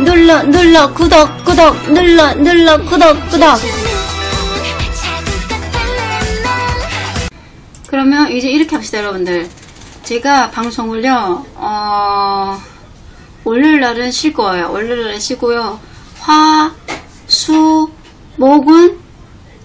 눌러 눌러 구독 구독 눌러 눌러 구독 구독. 그러면 이제 이렇게 합시다 여러분들. 제가 방송을요 어 월요일 날은 쉴 거예요. 월요일 날은 쉬고요. 화, 수, 목은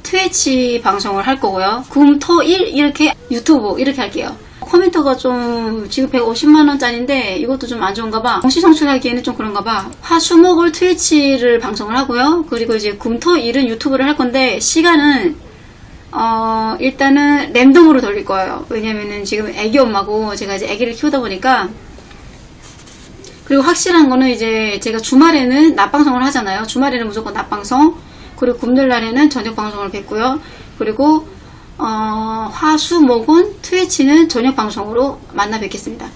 트위치 방송을 할 거고요. 금, 토, 일 이렇게 유튜브 이렇게 할게요 컴퓨터가 좀 지금 150만 원짜리인데 이것도 좀 안 좋은가 봐. 공시 성출하기에는 좀 그런가 봐. 화수목을 트위치를 방송을 하고요. 그리고 이제 금토 일은 유튜브를 할 건데 시간은 어 일단은 랜덤으로 돌릴 거예요. 왜냐면은 지금 애기 엄마고 제가 이제 애기를 키우다 보니까 그리고 확실한 거는 이제 제가 주말에는 낮 방송을 하잖아요. 주말에는 무조건 낮 방송. 그리고 금요일 날에는 저녁 방송을 뵙고요. 그리고 어, 화수 목은 트위치는 저녁 방송으로 만나 뵙겠습니다.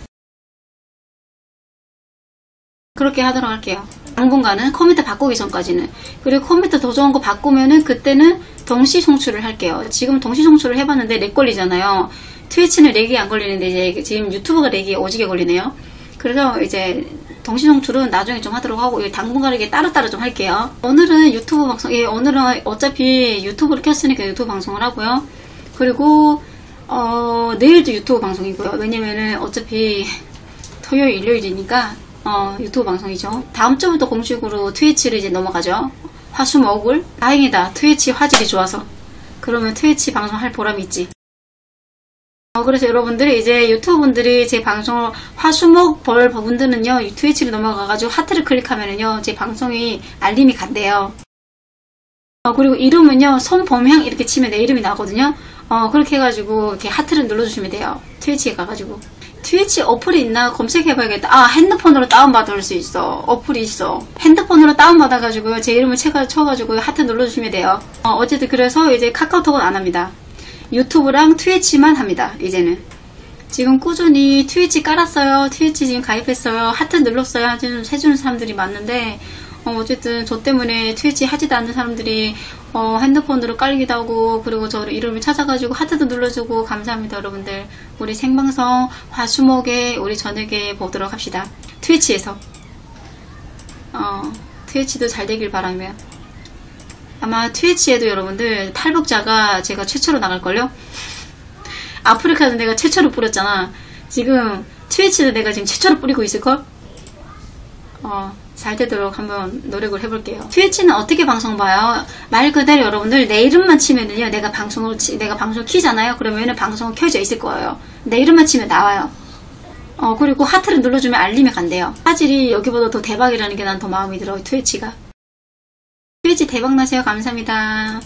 그렇게 하도록 할게요. 당분간은 컴퓨터 바꾸기 전까지는. 그리고 컴퓨터 더 좋은 거 바꾸면은 그때는 동시 송출을 할게요. 지금 동시 송출을 해봤는데 렉 걸리잖아요. 트위치는 렉이 안 걸리는데 이제 지금 유튜브가 렉이 오지게 걸리네요. 그래서 이제 동시 송출은 나중에 좀 하도록 하고 당분간 이게 따로따로 좀 할게요. 오늘은 유튜브 방송, 예, 오늘은 어차피 유튜브를 켰으니까 유튜브 방송을 하고요. 그리고 어, 내일도 유튜브 방송이고요. 왜냐면은 어차피 토요일, 일요일이니까 어, 유튜브 방송이죠. 다음 주부터 공식으로 트위치를 이제 넘어가죠. 화수목을 다행이다. 트위치 화질이 좋아서. 그러면 트위치 방송할 보람이 있지. 어, 그래서 여러분들이 이제 유튜브 분들이 제 방송을 화수목 볼 분들은요 트위치로 넘어가가지고 하트를 클릭하면은요 제 방송이 알림이 간대요. 어, 그리고 이름은요 손범향 이렇게 치면 내 이름이 나거든요. 어, 그렇게 해가지고 이렇게 하트를 눌러주시면 돼요. 트위치에 가가지고. 트위치 어플이 있나 검색해봐야겠다. 아, 핸드폰으로 다운받을 수 있어. 어플이 있어. 핸드폰으로 다운받아가지고 제 이름을 쳐가지고 하트 눌러주시면 돼요. 어, 쨌든 그래서 이제 카카오톡은 안 합니다. 유튜브랑 트위치만 합니다. 이제는. 지금 꾸준히 트위치 깔았어요. 트위치 지금 가입했어요. 하트 눌렀어요. 해주는 사람들이 많은데 어, 쨌든저 때문에 트위치 하지도 않는 사람들이 어, 핸드폰으로 깔기도 하고 그리고 저 이름을 찾아가지고 하트도 눌러주고 감사합니다 여러분들 우리 생방송 화수목에 우리 저녁에 보도록 합시다 트위치에서 어, 트위치도 잘 되길 바라며 아마 트위치에도 여러분들 탈북자가 제가 최초로 나갈걸요 아프리카도 내가 최초로 뿌렸잖아 지금 트위치도 내가 지금 최초로 뿌리고 있을걸 어, 잘 되도록 한번 노력을 해볼게요. 트위치는 어떻게 방송 봐요? 말 그대로 여러분들 내 이름만 치면은요, 내가 방송을 치, 내가 방송을 키잖아요. 그러면은 방송 켜져 있을 거예요. 내 이름만 치면 나와요. 어, 그리고 하트를 눌러주면 알림이 간대요. 화질이 여기보다 더 대박이라는 게 난 더 마음이 들어요, 트위치가. 트위치 대박 나세요. 감사합니다.